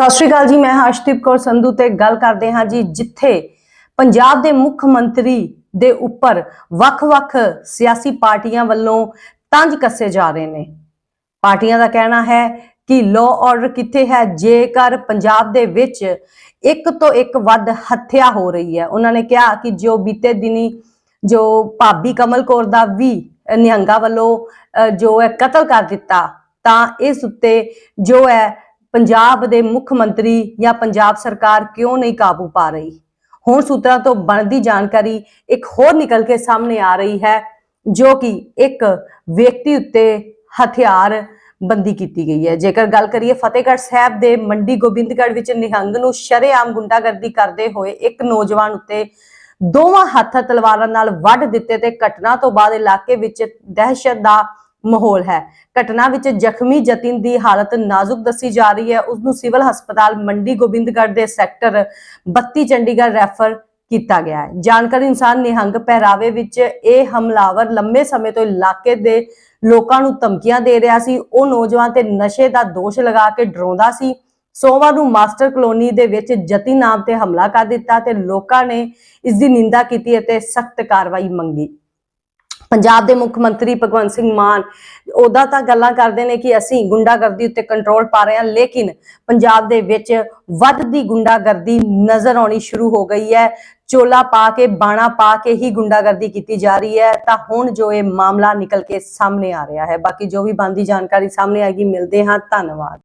ਸਤਿ ਸ਼੍ਰੀ ਅਕਾਲ ਜੀ ਮੈਂ ਹਰਸ਼ਦੀਪ ਕੌਰ ਸੰਧੂ ਤੇ ਗੱਲ ਕਰਦੇ ਹਾਂ ਜੀ ਜਿੱਥੇ ਪੰਜਾਬ ਦੇ ਮੁੱਖ ਮੰਤਰੀ ਦੇ ਉੱਪਰ ਵੱਖ-ਵੱਖ ਸਿਆਸੀ ਪਾਰਟੀਆਂ ਵੱਲੋਂ ਤੰਜ ਕੱਸੇ ਜਾ ਰਹੇ ਨੇ। ਪਾਰਟੀਆਂ ਦਾ ਕਹਿਣਾ ਹੈ ਕਿ ਲਾਅ ਆਰਡਰ ਕਿੱਥੇ ਹੈ ਜੇਕਰ ਪੰਜਾਬ ਦੇ ਵਿੱਚ ਇੱਕ ਤੋਂ ਇੱਕ ਵੱਧ ਹੱਤਿਆ ਹੋ ਰਹੀ ਹੈ। ਉਹਨਾਂ ਨੇ ਕਿਹਾ ਕਿ ਜੋ ਬੀਤੇ ਦਿਨੀ ਜੋ ਭਾਬੀ ਕਮਲ ਕੌਰ ਦਾ ਵੀ ਨਿਹੰਗਾ ਵੱਲੋਂ ਅ, ਜੋ ਹੈ ਕਤਲ ਕਰ ਦਿੱਤਾ ਤਾਂ ਇਸ ਉੱਤੇ ਜੋ ਹੈ ਪੰਜਾਬ ਦੇ ਮੁੱਖ ਮੰਤਰੀ ਜਾਂ ਪੰਜਾਬ ਸਰਕਾਰ ਕਿਉਂ ਨਹੀਂ ਕਾਬੂ ਪਾ ਰਹੀ? ਹੁਣ ਸੂਤਰਾਂ ਤੋਂ ਬਣਦੀ ਜਾਣਕਾਰੀ ਇੱਕ ਹੋਰ ਨਿਕਲ ਕੇ ਸਾਹਮਣੇ ਆ ਰਹੀ ਹੈ, ਜੋ ਕਿ ਇੱਕ ਵਿਅਕਤੀ ਉੱਤੇ ਹਥਿਆਰ ਬੰਦੀ ਕੀਤੀ ਗਈ ਹੈ। ਜੇਕਰ ਗੱਲ ਕਰੀਏ ਫਤਿਹਗੜ੍ਹ ਸਾਹਿਬ ਦੇ ਮੰਡੀ ਗੋਬਿੰਦਗੜ੍ਹ ਵਿੱਚ ਨਿਹੰਗ ਨੂੰ ਸ਼ਰੇਆਮ ਗੁੰਡਾਗਰਦੀ ਕਰਦੇ ਹੋਏ ਇੱਕ ਨੌਜਵਾਨ ਉੱਤੇ ਦੋਵਾਂ ਹੱਥ ਤਲਵਾਰਾਂ ਨਾਲ ਵੱਢ ਦਿੱਤੇ ਤੇ ਘਟਨਾ ਤੋਂ ਬਾਅਦ ਇਲਾਕੇ ਵਿੱਚ ਦਹਿਸ਼ਤ ਦਾ ਮਾਹੌਲ ਹੈ। ਘਟਨਾ ਵਿੱਚ ਜ਼ਖਮੀ ਜਤਿਨ ਦੀ ਹਾਲਤ ਨਾਜ਼ੁਕ ਦੱਸੀ ਜਾ ਰਹੀ ਹੈ। ਉਸ ਨੂੰ ਸਿਵਲ ਹਸਪਤਾਲ ਮੰਡੀ ਗੋਬਿੰਦਗੜ੍ਹ ਦੇ ਸੈਕਟਰ 32 ਚੰਡੀਗੜ੍ਹ ਰੈਫਰ ਕੀਤਾ ਗਿਆ ਹੈ। ਜਾਣਕਾਰੀ ਅਨੁਸਾਰ ਨਿਹੰਗ ਪਹਿਰਾਵੇ ਵਿੱਚ ਇਹ ਹਮਲਾਵਰ ਲੰਮੇ ਸਮੇਂ ਤੋਂ ਇਲਾਕੇ ਦੇ ਲੋਕਾਂ ਨੂੰ ਧਮਕੀਆਂ ਦੇ ਰਿਹਾ ਸੀ। ਉਹ ਨੌਜਵਾਨ ਤੇ ਨਸ਼ੇ ਦਾ ਦੋਸ਼ ਲਗਾ ਕੇ ਡਰਾਉਂਦਾ ਸੀ। ਸੋਮਵਾਰ ਨੂੰ ਮਾਸਟਰ ਕਲੋਨੀ ਦੇ ਵਿੱਚ ਜਤੀ ਨਾਮ ਤੇ ਹਮਲਾ ਕਰ ਦਿੱਤਾ ਤੇ ਲੋਕਾਂ ਨੇ ਇਸ ਦੀ ਨਿੰਦਾ ਕੀਤੀ ਅਤੇ ਸਖਤ ਕਾਰਵਾਈ ਮੰਗੀ। ਪੰਜਾਬ ਦੇ ਮੁੱਖ ਮੰਤਰੀ ਭਗਵੰਤ ਸਿੰਘ ਮਾਨ ਉਹਦਾ ਤਾਂ ਗੱਲਾਂ ਕਰਦੇ ਨੇ ਕਿ ਅਸੀਂ ਗੁੰਡਾਗਰਦੀ ਉੱਤੇ ਕੰਟਰੋਲ ਪਾ ਰਹੇ ਹਾਂ, ਲੇਕਿਨ ਪੰਜਾਬ ਦੇ ਵਿੱਚ ਵੱਧਦੀ ਗੁੰਡਾਗਰਦੀ ਨਜ਼ਰ ਆਉਣੀ ਸ਼ੁਰੂ ਹੋ ਗਈ ਹੈ। ਚੋਲਾ ਪਾ ਕੇ, ਬਾਣਾ ਪਾ ਕੇ ਹੀ ਗੁੰਡਾਗਰਦੀ ਕੀਤੀ ਜਾ ਰਹੀ ਹੈ। ਤਾਂ ਹੁਣ ਜੋ ਇਹ ਮਾਮਲਾ ਨਿਕਲ ਕੇ ਸਾਹਮਣੇ ਆ ਰਿਹਾ ਹੈ, ਬਾਕੀ ਜੋ ਵੀ ਬੰਦੀ ਜਾਣਕਾਰੀ ਸਾਹਮਣੇ ਆਏਗੀ, ਮਿਲਦੇ ਹਾਂ, ਧੰਨਵਾਦ।